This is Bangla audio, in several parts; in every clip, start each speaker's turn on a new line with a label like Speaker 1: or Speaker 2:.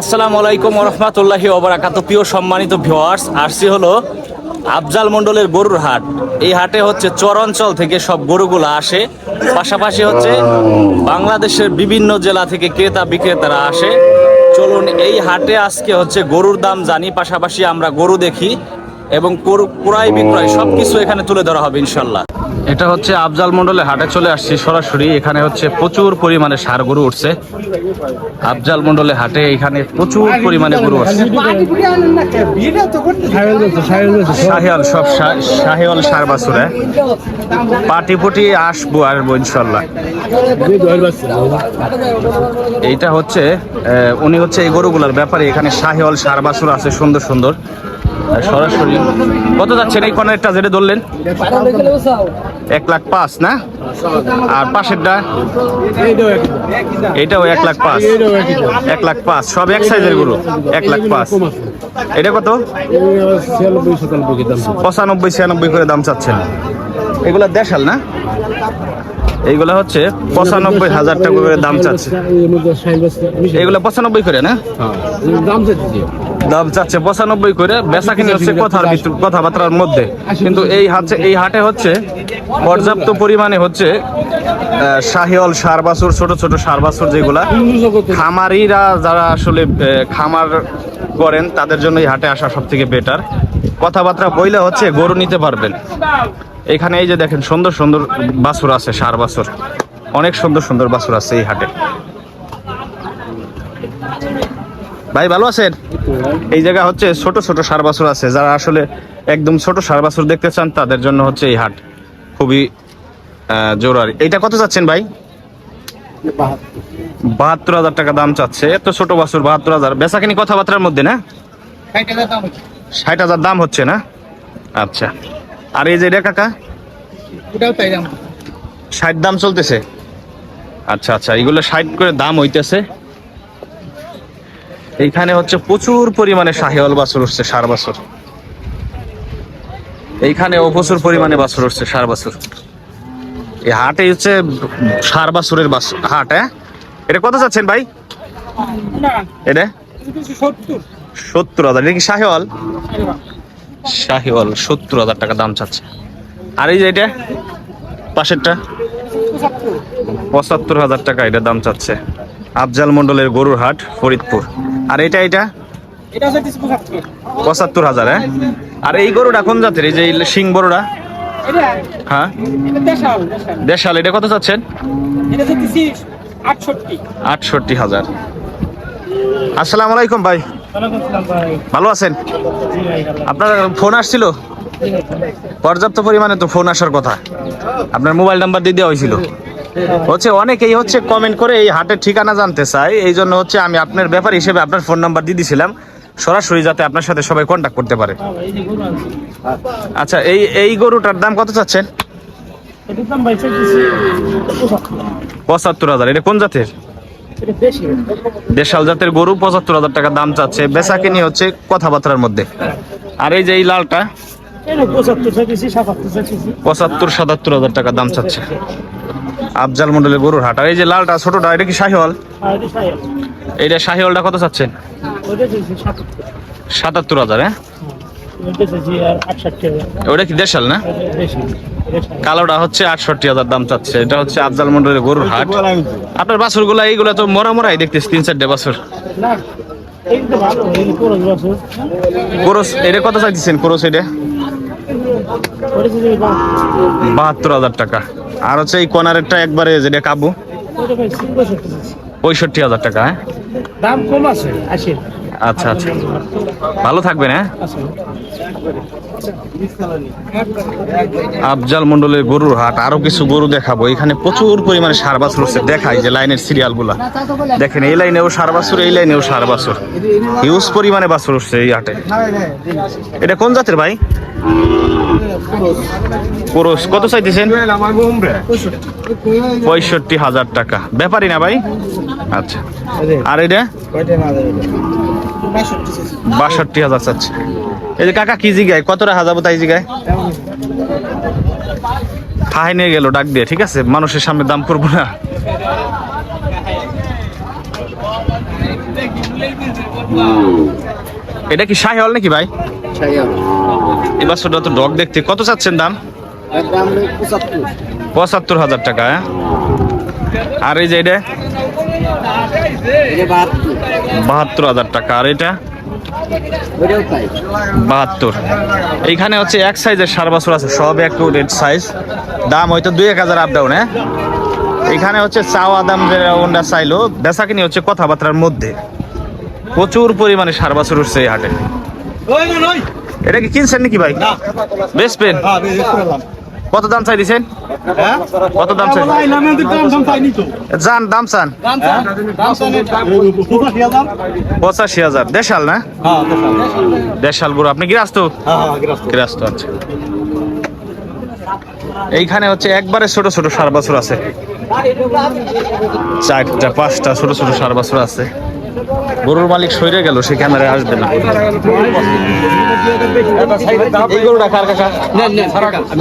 Speaker 1: আসসালামু আলাইকুম রহমতুল্লাহি ওবরাকাত প্রিয় সম্মানিত ভিওয়ার্স আসছি হলো আফজাল মণ্ডলের গরুর হাট। এই হাটে হচ্ছে চরাঞ্চল থেকে সব গরুগুলো আসে। পাশাপাশি হচ্ছে বাংলাদেশের বিভিন্ন জেলা থেকে ক্রেতা বিক্রেতারা আসে। চলুন, এই হাটে আজকে হচ্ছে গরুর দাম জানি, পাশাপাশি আমরা গরু দেখি। এবং ক্রয় বিক্রয় সব কিছু এখানে তুলে ধরা হবে, ইনশাল্লাহ। এটা হচ্ছে আফজাল মণ্ডলের হাটে চলে আসছি সরাসরি। এখানে হচ্ছে প্রচুর পরিমাণে সার গরু উঠছে। আফজাল মন্ডলে হাটে এখানে প্রচুর পরিমাণে গরু আসছে শাহিয়াল সব শাহিওয়াল সার বাছুরে। পাটি পুটি আসব আসব, ইনশাল্লাহ। এইটা হচ্ছে উনি হচ্ছে এই গরুগুলার ব্যাপারে এখানে শাহিওয়াল সার বাছুর আছে, সুন্দর সুন্দর। সরাসরি কত যাচ্ছেন? এই কর্নারটা যেটা ধরলেন? এক লাখ পাঁচ, না? আর পাশেরটা? এটাও এক লাখ পাঁচ। এক লাখ পাঁচ। সব এক সাইজের গরু এক লাখ পাঁচ। এটা কত? পঁচানব্বই, ছিয়ানব্বই করে দাম চাচ্ছেন। এগুলা দেশাল, না? এইগুলা হচ্ছে পঁচানব্বই হাজার টাকা করে দাম চাচ্ছে। এগুলা পঁচানব্বই করে, না? পঁচানব্বই করে। বেচা কিনে হচ্ছে কথার কথাবার্তার মধ্যে। কিন্তু এই হাটে এই হাটে হচ্ছে পর্যাপ্ত পরিমাণে হচ্ছে আহ, শাহিওয়াল সার বাছুর ছোট ছোট সার বাছুর যেগুলা। খামারিরা যারা আসলে খামার করেন তাদের জন্য এই হাটে আসা সব থেকে বেটার কথাবার্তা বইলে হচ্ছে গরু নিতে পারবেন। এখানে এই যে দেখেন সুন্দর সুন্দর বাছুর আছে সার বাছুর অনেক সুন্দর সুন্দর বাছুর আছে এই হাটে। ভাই ভালো আছেন? এই জায়গা হচ্ছে ছোট ছোট সার বাছুর আছে। যারা আসলে একদম ছোট সার বাছুর দেখতে চান তাদের জন্য হচ্ছে এই হাট খুবই জরুরি। এইটা কত চাচ্ছেন ভাই? বাহাত্তর হাজার টাকা দাম চাচ্ছে। এত ছোট বাছুর বাহাত্তর হাজার। বেচাকিনি কথাবার্তার মধ্যে না? ষাট হাজার দাম হচ্ছে। না? আচ্ছা। আর এই যে এটা কাকা? ষাট দাম চলতেছে। আচ্ছা আচ্ছা। এগুলো ষাট করে দাম হইতেছে। এইখানে হচ্ছে প্রচুর পরিমাণে শাহিওয়াল বাছুর উঠছে সার বাছুর এইখানেও প্রচুর পরিমাণে বাছুর উঠছে সার বাছুর এই হাটে হচ্ছে সার বাছুরের বাছুর হাট হ্যাঁ? এটা কত যাচ্ছেন ভাই? এটা? সত্তর। হাজার এটা কি শাহিওয়াল? শাহিওয়াল সত্তর হাজার টাকা দাম চাচ্ছে। আর এই যে এটা? পাশেরটা? পঁচাত্তর হাজার টাকা এটা দাম চাচ্ছে। আফজাল মন্ডলের গরুর হাট ফরিদপুর। আর এটা এটা? পঁচাত্তর। হাজার হ্যাঁ? আর এই গরুটা কোন জাতের? এই যে সিং বড়টা হ্যাঁ? দেশাল এটা কত চাচ্ছেন? আটষট্টি। হাজার। আসসালামু আলাইকুম ভাই। ভালো আছেন? আপনার ফোন আসছিল? পর্যাপ্ত পরিমাণে তো ফোন আসার কথা। আপনার মোবাইল নাম্বার দিয়ে দেওয়া হয়েছিল। হচ্ছে অনেকেই হচ্ছে কমেন্ট করে এই হাটের ঠিকানা জানতে চাই এই জন্য হচ্ছে আমি আপনার ব্যাপার হিসেবে আপনার ফোন নাম্বার দিয়ে দিয়েছিলাম সরাসরি যাতে আপনার সাথে সবাই কন্ট্যাক্ট করতে পারে। আচ্ছা এই এই গরুটার দাম কত চাচ্ছেন? পঁচাত্তর হাজার। এটা কোন জাতের? দেশাল জাতের গরু, পঁচাত্তর হাজার টাকা দাম চাচ্ছে। বেচা কিনি হচ্ছে কথাবার্তার মধ্যে। আর এই যে এই লালটা? পঁচাত্তর সাতাত্তর হাজার টাকা দাম চাচ্ছে। আফজাল মন্ডলের গরুর হাট। আর এই যে লালটা ছোটটা এটা কি শাহিওয়াল? এইটা শাহিওয়ালটা কত চাচ্ছেন সাতাত্তর। হাজার হ্যাঁ? ওটা কি দেশাল না? কালোটা হচ্ছে আটষট্টি হাজার দাম চাচ্ছে। এটা হচ্ছে আফজাল মন্ডলের গরুর হাট। আপনার বাছুরগুলা এইগুলা তো মরা মরাই দেখতেছি তিন চারটে বাছুর। কোরস এটা কত চাইতেছেন কোরস এটা? বাহাত্তর হাজার টাকা। আর হচ্ছে এই কনারেরটা একবারে যেটা কাবু পঁয়ষট্টি হাজার টাকা হ্যাঁ?
Speaker 2: দাম কম আছে আসেন।
Speaker 1: আচ্ছা আচ্ছা। ভালো থাকবেন হ্যাঁ? আফজাল মন্ডলের গরুর হাট আরও কিছু গরু দেখাবো। এখানে প্রচুর পরিমাণে সার বাছুর হচ্ছে। দেখাই যে লাইনের সিরিয়ালগুলা দেখেন এই লাইনেও সার বাছুর এই লাইনেও সার বাছুর। হিউজ পরিমাণে বাছুর উঠছে এই হাটে। এটা কোন জাতের ভাই? পুরুষ কত চাইতেছেন? পঁয়ষট্টি হাজার টাকা। ব্যাপারই না ভাই? আচ্ছা। আর এটা? বাষট্টি হাজার চাচ্ছে। এই যে কাকা কি জিগায়? কতটা হাজাবো তাই জিগায়? খাই নিয়ে গেল ডাক দিয়ে ঠিক আছে? মানুষের সামনে দাম করব না। এটা কি শাহিওয়াল নাকি ভাই? এই বাছুরটা তো ডগ দেখতে। কত চাচ্ছেন দাম? পঁচাত্তর। হাজার টাকা হ্যাঁ? আর এই যে এটা? বাহাত্তর। হাজার টাকা। আর এটা? বাহাত্তর। এইখানে হচ্ছে এক সাইজের সার বাছুর আছে সব একটু রেড সাইজ দাম হয়তো দুই এক হাজার আপ ডাউন হ্যাঁ? এখানে হচ্ছে চাওয়া দাম যেটা চাইলো বেচা কিনি হচ্ছে কথাবার্তার মধ্যে। প্রচুর পরিমাণে সার বাছুর উঠছে এই হাটে। এটা কি কিনছেন নাকি ভাই? বেশ পেন কত দাম চাই দিছেন কত দাম চাই যান দাম চান। পঁচাশি হাজার। দেশাল না? দেশাল। বুড়ো আপনি গৃহস্থ? গৃহস্থ। আচ্ছা। এইখানে হচ্ছে একবারে ছোট ছোট সার বাছুর আছে। চারটা পাঁচটা ছোট ছোট সার বাছুর আছে। গরুর মালিক সইরে গেল সে ক্যামেরায় আসবে না। এই গরুটা কার কাকা?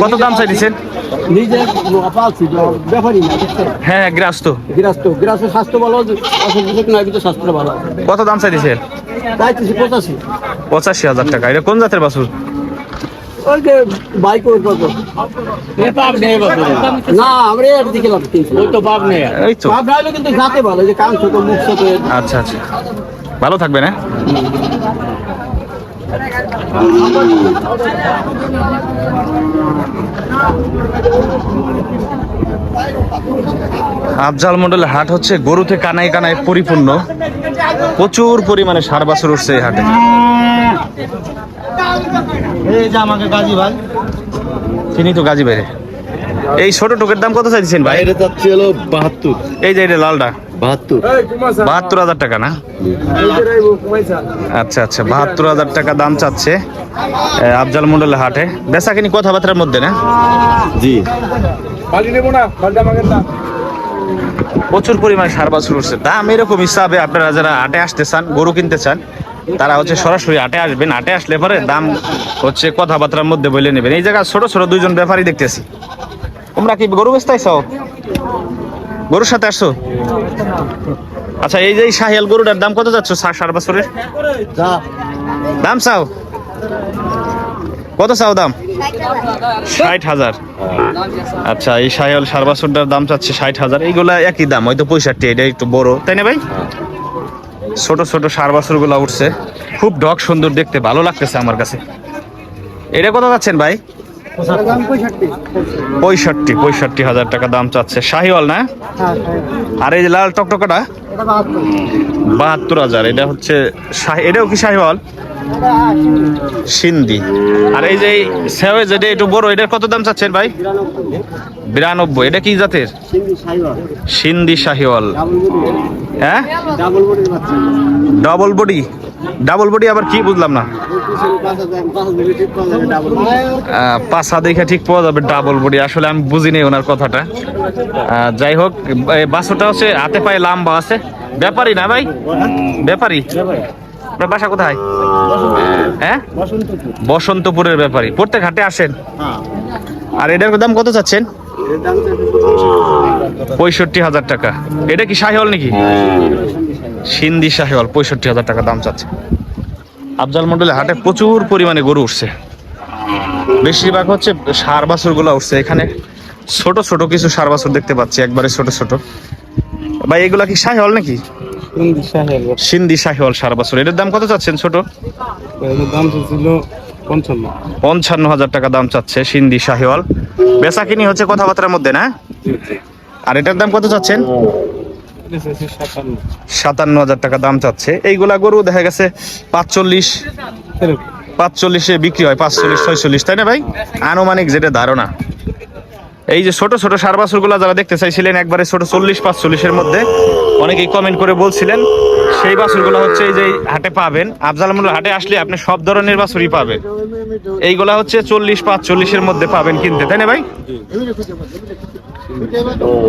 Speaker 1: কত দাম চাই দিচ্ছেন
Speaker 2: নিজে পালছি ব্যাপারই না বুঝছেন?
Speaker 1: হ্যাঁ হ্যাঁ গৃহস্থ
Speaker 2: গৃহস্থ গৃহস্থ স্বাস্থ্য ভালো অসুবিধা নয় কিন্তু স্বাস্থ্য ভালো
Speaker 1: কত দাম চাই দিচ্ছেন
Speaker 2: চাইতেছি পঁচাশি।
Speaker 1: পঁচাশি হাজার টাকা। এটা কোন জাতের বাছুর?
Speaker 2: ওই যে বাইক ওর কত না আমরা ওই তো নেই।
Speaker 1: এই তো।
Speaker 2: কিন্তু যাতে ভালো যে কান ছোট মুখ ছোট।
Speaker 1: আচ্ছা আচ্ছা। ভালো থাকবেন হ্যাঁ? আফজাল মন্ডলের হাট হচ্ছে গরুতে কানায় কানায় পরিপূর্ণ। প্রচুর পরিমাণে সার বাছুর উঠছে এই হাটে।
Speaker 2: এই যে আমাকে গাজী ভাই।
Speaker 1: তিনি তো গাজী বাইরে এই ছোট টোকের দাম কত চাইছেন ভাই?
Speaker 3: হলো বাহাত্তর।
Speaker 1: এই যে এটা লালটা।
Speaker 3: বাহাত্তর।
Speaker 1: বাহাত্তর হাজার টাকা না? আচ্ছা আচ্ছা বাহাত্তর হাজার টাকা দাম চাচ্ছে আফজাল মন্ডলের হাটে। বেচা কিনি কথাবার্তার মধ্যে না?
Speaker 3: জি।
Speaker 1: প্রচুর পরিমাণে সার বাছুর উঠছে। দাম এরকম হিসাবে আপনারা যারা হাটে আসতে চান গরু কিনতে চান তারা হচ্ছে সরাসরি হাটে আসবেন। হাটে আসলে পরে দাম হচ্ছে কথাবার্তার মধ্যে বলে নেবেন। এই জায়গায় ছোট ছোট দুইজন ব্যাপারই দেখতেছি। তোমরা কি গরু বেচতে আইছো গরুর সাথে আসছো? আচ্ছা এই যে শাহিয়াল গরুটার দাম কত যাচ্ছ সা- সার বছরের দাম চাও? কত চাও দাম? ষাট হাজার। আচ্ছা এই শাহিয়াল সার বছরটার দাম চাচ্ছে ষাট হাজার। এইগুলা একই দাম, হয়তো পঁয়ষট্টি, এটা একটু বড়। তাই না ভাই? ছোট ছোট সার বাছুরগুলা উঠছে। খুব ডগ সুন্দর দেখতে ভালো লাগতেছে আমার কাছে। এটা কত যাচ্ছেন ভাই? পঁয়ষট্টি পঁয়ষট্টি হাজার টাকা দাম চাচ্ছে। শাহিওয়াল না? আর এই যে লাল টকটকাটা? বাহাত্তর। হাজার এটা হচ্ছে এটাও কি শাহিওয়াল? সিন্ধি। আর এই যে সেওয়ে যেটা একটু বড় এটার কত দাম চাচ্ছেন ভাই? বিরানব্বই। এটা কি জাতের? সিন্ধি শাহিওয়াল। হ্যাঁ?
Speaker 2: ডাবল
Speaker 1: বডি ডাবল বডি আবার কি বুঝলাম না। আহ, দেখে ঠিক পাওয়া যাবে ডাবল বডি আসলে আমি বুঝিনি ওনার কথাটা। যাই হোক বাসুটা হচ্ছে হাতে পায়ে লাম্বা আছে। ব্যাপারী না ভাই? ব্যাপারী? আপনার বাসা কোথায়? হ্যাঁ? বসন্তপুরের ব্যাপারী প্রত্যেক হাটে আসেন? আর এটার দাম কত চাচ্ছেন? পঁয়ষট্টি হাজার টাকা। এটা কি শাহিওয়াল নাকি? সিন্ধি শাহিওয়াল, পঁয়ষট্টি হাজার টাকা দাম চাচ্ছে। আফজাল মন্ডলে হাটে প্রচুর পরিমাণে গরু উঠছে। বেশিরভাগ হচ্ছে সার বাছুরগুলো উঠছে। এখানে ছোট ছোট কিছু সার বাছুর দেখতে পাচ্ছি, একবারে ছোট ছোট। ভাই, এগুলা কি শাহিওয়াল নাকি? সিন্ধি শাহিওয়াল সার বাছুর। এটার দাম কত চাচ্ছেন ছোট?
Speaker 2: দাম ছিল পঞ্চান্ন।
Speaker 1: পঞ্চান্ন হাজার টাকা দাম চাচ্ছে সিন্ধি শাহিওয়াল। বেচা কিনি হচ্ছে কথাবার্তার মধ্যে না? আর এটার দাম কত চাচ্ছেন?
Speaker 2: সাতান্ন
Speaker 1: সাতান্ন। হাজার টাকা দাম চাচ্ছে। এইগুলা গরু দেখা গেছে পাঁচচল্লিশ পাঁচচল্লিশে বিক্রি হয় পাঁচচল্লিশ ছয়চল্লিশ তাই না ভাই? আনুমানিক যেটা ধারণা। এই যে ছোট ছোট সার বাছুরগুলো যারা দেখতে চাইছিলেন, একবারে ছোট চল্লিশ, পাঁচচল্লিশের মধ্যে, অনেকেই কমেন্ট করে বলছিলেন, সেই বাছুরগুলো হচ্ছে এই যে হাটে পাবেন। আফজাল মন্ডল হাটে আসলে আপনি সব ধরনের বাছুরই পাবেন। এইগুলা হচ্ছে চল্লিশ, পাঁচচল্লিশের মধ্যে পাবেন কিনতে, তাই না ভাই?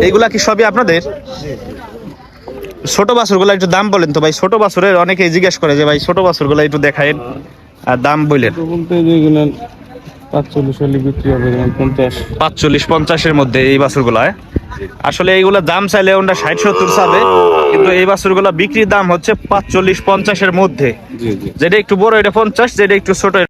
Speaker 1: এইগুলা কি সবই আপনাদের? ছোট বাছুরগুলো একটু দাম বলেন তো ভাই, ছোট বাছুরের অনেকেই জিজ্ঞেস করে যে ভাই, ছোট বাছুরগুলো একটু দেখায়েন, আর দাম বললেন
Speaker 3: পাঁচচল্লিশ হলে বিক্রি হবে পঞ্চাশ।
Speaker 1: পাঁচচল্লিশ পঞ্চাশের মধ্যে এই বাছুরগুলো আসলে এইগুলো দাম চাইলে ওটা ষাট সত্তর চাবে কিন্তু এই বাছুরগুলো বিক্রির দাম হচ্ছে পাঁচচল্লিশ পঞ্চাশের মধ্যে। যেটা একটু বড় এটা পঞ্চাশ যেটা একটু ছোট